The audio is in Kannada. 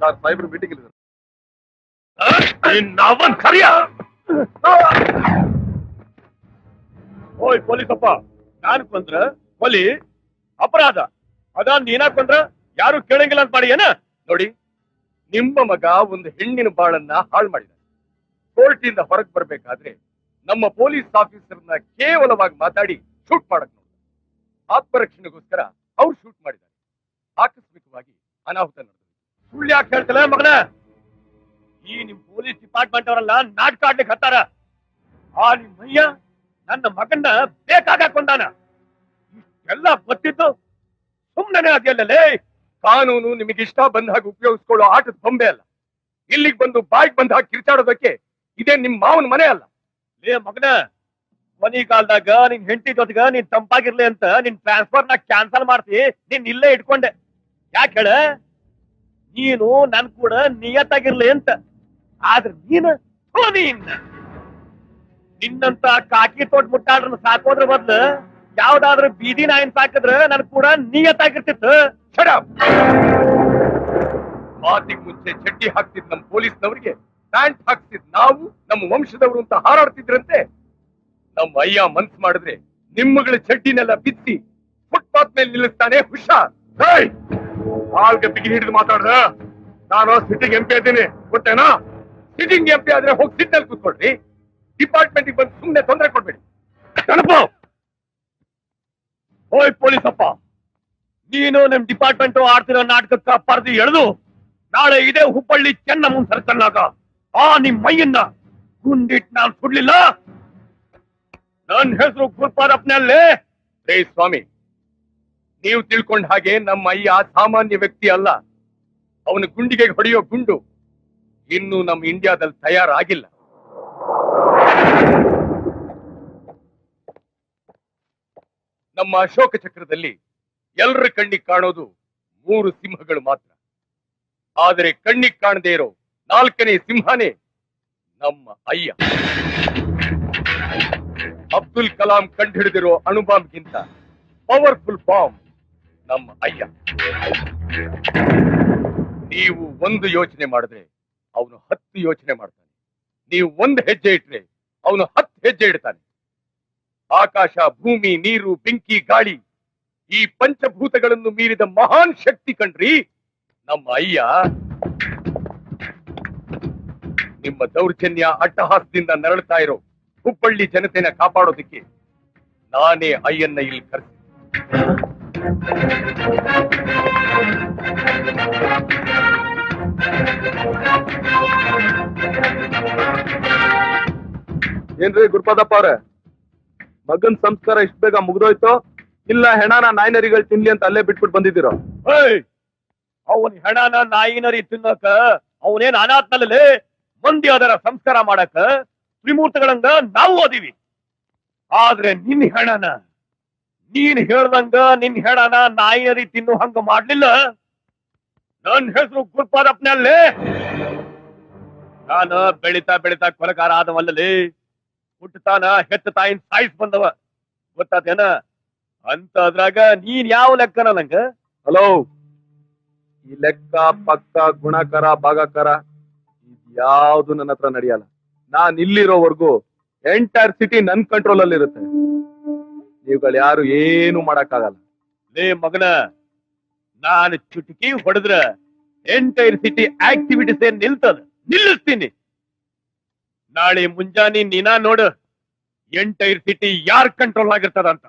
ಸರ್ ಸಾಹೇಬ್ರು ಮೀಟಿಂಗ್ ಇಲ್ಲ ನಾವನ್ ಕರಿಯ? ಓಯ್, ಪೊಲೀಸಪ್ಪ. ನಾನು ಕೊಂದ್ರ ಕೊಲಿ ಅಪರಾಧ. ಅದ, ನೀನ ಕೊಂದ್ರ ಯಾರು ಕೇಳಂಗಿಲ್ಲ ಅಂತ ಮಾಡಿ ಏನ? ನೋಡಿ, ನಿಮ್ಮ ಮಗ ಒಂದು ಹೆಣ್ಣಿನ ಬಾಳನ್ನ ಹಾಳು ಮಾಡಿದ ಕೋರ್ಟಿಂದ ಹೊರಗೆ ಬರ್ಬೇಕಾದ್ರೆ ನಮ್ಮ ಪೊಲೀಸ್ ಆಫೀಸರ್ನ ಕೇವಲವಾಗಿ ಮಾತಾಡಿ ಶೂಟ್ ಮಾಡಕ್ ನೋಡಿದ. ಆತ್ಮರಕ್ಷಣೆಗೋಸ್ಕರ ಅವ್ರು ಶೂಟ್ ಮಾಡಿದ್ದಾರೆ ಆಕಸ್ಮಿಕವಾಗಿ ಅನಾಹುತ ನಡೆದಿದೆ. ಸುಳ್ಳು ಯಾಕೆ ಹೇಳ್ತಲ್ಲ ಮಗನ? ಈ ನಿಮ್ ಪೊಲೀಸ್ ಡಿಪಾರ್ಟ್ಮೆಂಟ್ ಅವರೆಲ್ಲ ನಾಟಕ ಆಡ್ಲಿಕ್ಕೆ ಹತ್ತಾರ? ಆ ನಿಮ್ ಮಯ್ಯ ನನ್ನ ಮಗನ್ನ ಬೇಕಾಗ ಕೊಂದಾನ? ಇಷ್ಟೆಲ್ಲ ಗೊತ್ತಿದ್ದು ಸುಮ್ಮನೆ ಅದೆಲ್ಲಲೇ ಕಾನೂನು ನಿಮಗೆ ಇಷ್ಟ ಬಂದ ಹಾಗೆ ಉಪಯೋಗಿಸ್ಕೊಳ್ಳೋ ಆಟದ ಬೊಂಬೆ ಅಲ್ಲ. ಇಲ್ಲಿಗೆ ಬಂದು ಬಾಯಿಗೆ ಬಂದ ಹಾಗೆ ಕಿರ್ಚಾಡೋದಕ್ಕೆ ಇದೇ ನಿಮ್ ಮಾವನ ಮನೆ ಅಲ್ಲ. ಲೇ ಮಗನ ಕೊನಿ ಕಾಲದಾಗ ನಿನ್ ಹೆಂಡತಿ ಜೊತೆಗ ನೀನ್ ತಂಪಾಗಿರ್ಲಿ ಅಂತ ನಿನ್ನ ಕ್ಯಾನ್ಸಲ್ ಮಾಡ್ತಿ, ನೀನ್ ಇಲ್ಲೇ ಇಟ್ಕೊಂಡೆ. ಯಾಕೆ ಹೇಳ? ನೀನು ನನ್ ಕೂಡ ನಿಯತ್ತಾಗಿರ್ಲಿ ಅಂತ. ಆದ್ರೆ ನೀನು ನಿನ್ನಂತ ಕಾಕಿ ತೋಟ ಮುಟ್ಟಾಡ್ರನ್ನ ಸಾಕೋದ್ರ ಬದ್ಲು ಯಾವ್ದಾದ್ರು ಬೀದಿ ನಾಯಿನ್ ಸಾಕಿದ್ರ ನನ್ ಕೂಡ ನಿಯತ್ತಾಗಿರ್ತಿತ್ತು! ಮಾತಿಗೆ ಮುಂಚೆ ಚಡ್ಡಿ ಹಾಕ್ತಿದ್ ನಮ್ಮ ಪೊಲೀಸ್ನವ್ರಿಗೆ, ಪ್ಯಾಂಟ್ ಹಾಕ್ತಿದ್ ನಾವು, ನಮ್ಮ ವಂಶದವರು ಅಂತ ಹಾರಾಡ್ತಿದ್ರಂತೆ. ನಮ್ಮ ಅಯ್ಯ ಮನ್ಸ್ ಮಾಡಿದ್ರೆ ನಿಮ್ಮಗಳ ಚಡ್ಡಿನೆಲ್ಲ ಬಿತ್ತಿ ಫುಟ್ಪಾತ್ ಮೇಲೆ ನಿಲ್ಲಿಸ್ತಾನೆ ಹುಷಾರ್. ಕಾಲ್ಗೆ ಬಿಗಿ ಹಿಡಿದು ಮಾತಾಡ್ದ? ನಾನು ಸಿಟ್ಟಿಂಗ್ ಎಂ ಪಿ ಇದ್ದೀನಿ ಗೊತ್ತೇನಾ? ಸಿಟ್ಟಿಂಗ್ ಎಂ ಪಿ ಆದ್ರೆ ಹೋಗಿ ಸಿಟ್ಟಲ್ಲಿ ಕೂತ್ಕೊಳ್ರಿ. ಡಿಪಾರ್ಟ್ಮೆಂಟ್ ಬಂದು ಸುಮ್ಮನೆ ತೊಂದರೆ ಕೊಡ್ಬೇಡಿ. ಕಣಪ್ಪ! ಓಯ್ ಪೊಲೀಸಪ್ಪ! ನೀನು ನಿಮ್ ಡಿಪಾರ್ಟ್ಮೆಂಟ್ ಆಡ್ತಿರೋ ನಾಟಕಕ್ಕ ಪರದಿ ಎಳೆದು, ನಾಳೆ ಇದೇ ಹುಬ್ಬಳ್ಳಿ ಚೆನ್ನಮ್ಮನ್ ಸರ್ಕಲ್ನಾಗ ಆ ನಿಮ್ ಮೈಯನ್ನ ಗುಂಡಿಟ್ ನಾನ್ ಸುಡ್ಲಿಲ್ಲ? ನನ್ ಹೆಸರು ಗುರುಪಾದಪ್ಪನಲ್ಲೇ? ರೇ ಸ್ವಾಮಿ! ನೀವು ತಿಳ್ಕೊಂಡ ಹಾಗೆ ನಮ್ಮ ಅಯ್ಯ ಸಾಮಾನ್ಯ ವ್ಯಕ್ತಿ ಅಲ್ಲ. ಅವನ ಗುಂಡಿಗೆ ಹೊಡೆಯೋ ಗುಂಡು ಇನ್ನು ನಮ್ಮ ಇಂಡಿಯಾದಲ್ಲಿ ತಯಾರಾಗಿಲ್ಲ. ನಮ್ಮ ಅಶೋಕ ಚಕ್ರದಲ್ಲಿ ಎಲ್ಲರ ಕಣ್ಣಿಗೆ ಕಾಣೋದು ಮೂರು ಸಿಂಹಗಳು ಮಾತ್ರ. ಆದರೆ ಕಣ್ಣಿಗೆ ಕಾಣದೇ ಇರೋ ನಾಲ್ಕನೇ ಸಿಂಹನೇ ನಮ್ಮ ಅಯ್ಯ. ಅಬ್ದುಲ್ ಕಲಾಂ ಕಂಡುಹಿಡಿದಿರೋ ಅಣುಬಾಂಬ್ಗಿಂತ ಪವರ್ಫುಲ್ ಬಾಂಬ್ ನಮ್ಮ ಅಯ್ಯ. ನೀವು ಒಂದು ಯೋಚನೆ ಮಾಡಿದ್ರೆ ಅವನು ಹತ್ತು ಯೋಚನೆ ಮಾಡ್ತಾನೆ. ನೀವು ಒಂದು ಹೆಜ್ಜೆ ಇಟ್ರೆ ಅವನು ಹತ್ತು ಹೆಜ್ಜೆ ಇಡ್ತಾನೆ. ಆಕಾಶ, ಭೂಮಿ, ನೀರು, ಬೆಂಕಿ, ಗಾಳಿ ಈ ಪಂಚಭೂತಗಳನ್ನು ಮೀರಿದ ಮಹಾನ್ ಶಕ್ತಿ ಕಂಡ್ರಿ ನಮ್ಮ ಅಯ್ಯ ನಿಮ್ಮ ದೌರ್ಜನ್ಯ, ಅಟ್ಟಹಾಸದಿಂದ ನರಳ್ತಾ ಇರೋ ಹುಬ್ಬಳ್ಳಿ ಜನತೆನ ಕಾಪಾಡೋದಕ್ಕೆ ನಾನೇ ಅಯ್ಯನ್ನ ಇಲ್ಲಿ ಕರೆಸಿ ಏನ್ರಿ ಗುರುಪಾದಪ್ಪ ಅವ್ರೆ? ಮಗನ್ ಸಂಸ್ಕಾರ ಇಷ್ಟ ಬೇಗ ಮುಗ್ದೋಯ್ತು? ಇಲ್ಲ ಹೆಣನ ನಾಯಿನರಿಗಳು ತಿನ್ಲಿ ಅಂತ ಅಲ್ಲೇ ಬಿಟ್ಬಿಟ್ಟು ಬಂದಿದ್ದೀರೋ? ಅವನ್ ಹೆಣನ ನಾಯಿನರಿ ತಿನ್ನಕ ಅವನೇನ್ ಅನಾಥನಲ್ಲೇ ಮಂದಿ ಅದರ ಸಂಸ್ಕಾರ ಮಾಡಕ ತ್ರಿಮೂರ್ತಿಗಳಂಗ ನಾವು ಓದಿವಿ. ಆದ್ರೆ ನಿನ್ ಹೆಣನ ನೀನ್ ಹೇಳ್ದಂಗ ನಿನ್ ಹೇಳನ ನಾಯಿನರಿ ತಿನ್ನು ಹಂಗ ಮಾಡ್ಲಿಲ್ಲ. ನನ್ ಹೆಸರು ಗುರುಪಾದಪ್ನಲ್ಲಿ ನಾನು ಬೆಳಿತಾ ಬೆಳಿತಾ ಕೊಲಕಾರ ಆದವಲ್ಲಲ್ಲಿ. ಹುಟ್ಟತಾನ ಹೆತ್ತ ತಾಯಿನ ಸಾಯಿಸ್ ಬಂದವ. ಗೊತ್ತಾತೇನ? ಅಂತ ಅದ್ರಾಗ ನೀನ್ ಯಾವ ಲೆಕ್ಕನ ನಂಗ? ಹಲೋ? ಈ ಲೆಕ್ಕ, ಪಕ್ಕ, ಗುಣಕರ, ಭಾಗಕರ ಯಾವ್ದು ನನ್ನ ಹತ್ರ ನಡೆಯಲ್ಲ. ನಾನ್ ಇಲ್ಲಿರೋವರೆಗೂ ಎಂಟೈರ್ ಸಿಟಿ ನನ್ ಕಂಟ್ರೋಲ್ ಅಲ್ಲಿ ಇರುತ್ತೆ ನೀವುಗಳು ಯಾರು ಏನು ಮಾಡಕ್ಕಾಗಲ್ಲ. ಲೇ ಮಗನ, ನಾನು ಚುಟುಕಿ ಹೊಡೆದ್ರ ಎಂಟೈರ್ ಸಿಟಿ ಆಕ್ಟಿವಿಟೀಸ್ ಏನ್ ನಿಲ್ತದ? ನಿಲ್ಲಿಸ್ತೀನಿ. ನಾಳೆ ಮುಂಜಾನೆ ನೀನಾ ನೋಡು ಎಂಟೈರ್ ಸಿಟಿ ಯಾರ್ ಕಂಟ್ರೋಲ್ ಆಗಿರ್ತದ ಅಂತ.